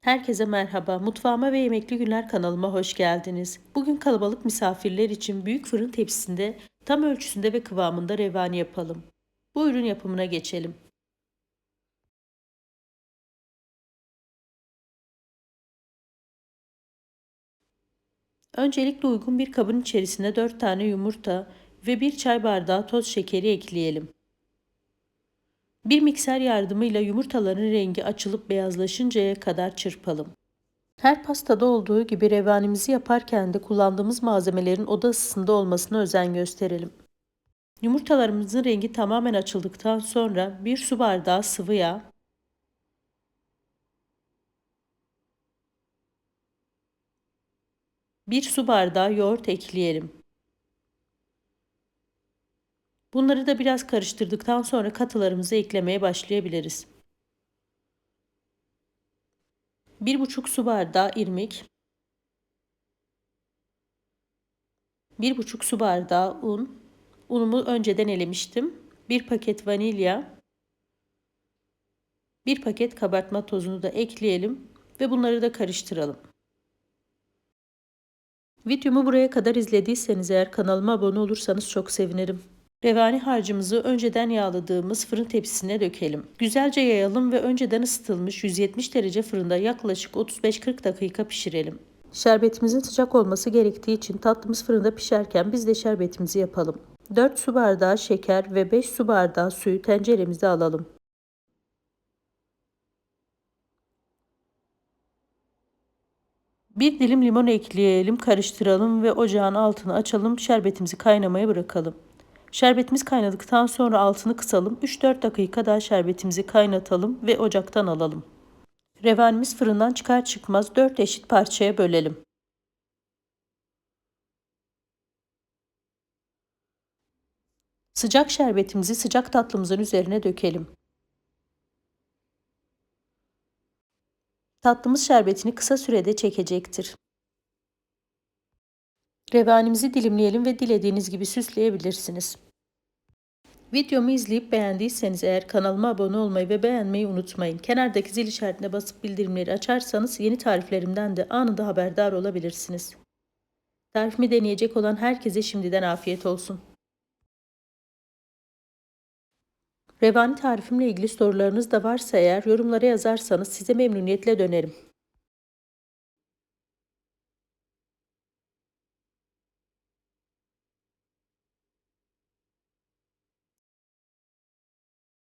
Herkese merhaba. Mutfağıma ve Yemekli Günler kanalıma hoş geldiniz. Bugün kalabalık misafirler için büyük fırın tepsisinde tam ölçüsünde ve kıvamında revani yapalım. Bu ürün yapımına geçelim. Öncelikle uygun bir kabın içerisine 4 tane yumurta ve 1 çay bardağı toz şekeri ekleyelim. Bir mikser yardımıyla yumurtaların rengi açılıp beyazlaşıncaya kadar çırpalım. Her pastada olduğu gibi revanimizi yaparken de kullandığımız malzemelerin oda ısısında olmasına özen gösterelim. Yumurtalarımızın rengi tamamen açıldıktan sonra bir su bardağı sıvı yağ, bir su bardağı yoğurt ekleyelim. Bunları da biraz karıştırdıktan sonra katılarımızı eklemeye başlayabiliriz. 1,5 su bardağı irmik, 1,5 su bardağı un, unumu önceden elemiştim. 1 paket vanilya, 1 paket kabartma tozunu da ekleyelim ve bunları da karıştıralım. Videomu buraya kadar izlediyseniz eğer kanalıma abone olursanız çok sevinirim. Revani harcımızı önceden yağladığımız fırın tepsisine dökelim. Güzelce yayalım ve önceden ısıtılmış 170 derece fırında yaklaşık 35-40 dakika pişirelim. Şerbetimizin sıcak olması gerektiği için tatlımız fırında pişerken biz de şerbetimizi yapalım. 4 su bardağı şeker ve 5 su bardağı suyu tenceremize alalım. Bir dilim limon ekleyelim, karıştıralım ve ocağın altını açalım, şerbetimizi kaynamaya bırakalım. Şerbetimiz kaynadıktan sonra altını kısalım. 3-4 dakika daha şerbetimizi kaynatalım ve ocaktan alalım. Revanimiz fırından çıkar çıkmaz 4 eşit parçaya bölelim. Sıcak şerbetimizi sıcak tatlımızın üzerine dökelim. Tatlımız şerbetini kısa sürede çekecektir. Revanimizi dilimleyelim ve dilediğiniz gibi süsleyebilirsiniz. Videomu izleyip beğendiyseniz eğer kanalıma abone olmayı ve beğenmeyi unutmayın. Kenardaki zil işaretine basıp bildirimleri açarsanız yeni tariflerimden de anında haberdar olabilirsiniz. Tarifimi deneyecek olan herkese şimdiden afiyet olsun. Revani tarifimle ilgili sorularınız da varsa eğer yorumlara yazarsanız size memnuniyetle dönerim.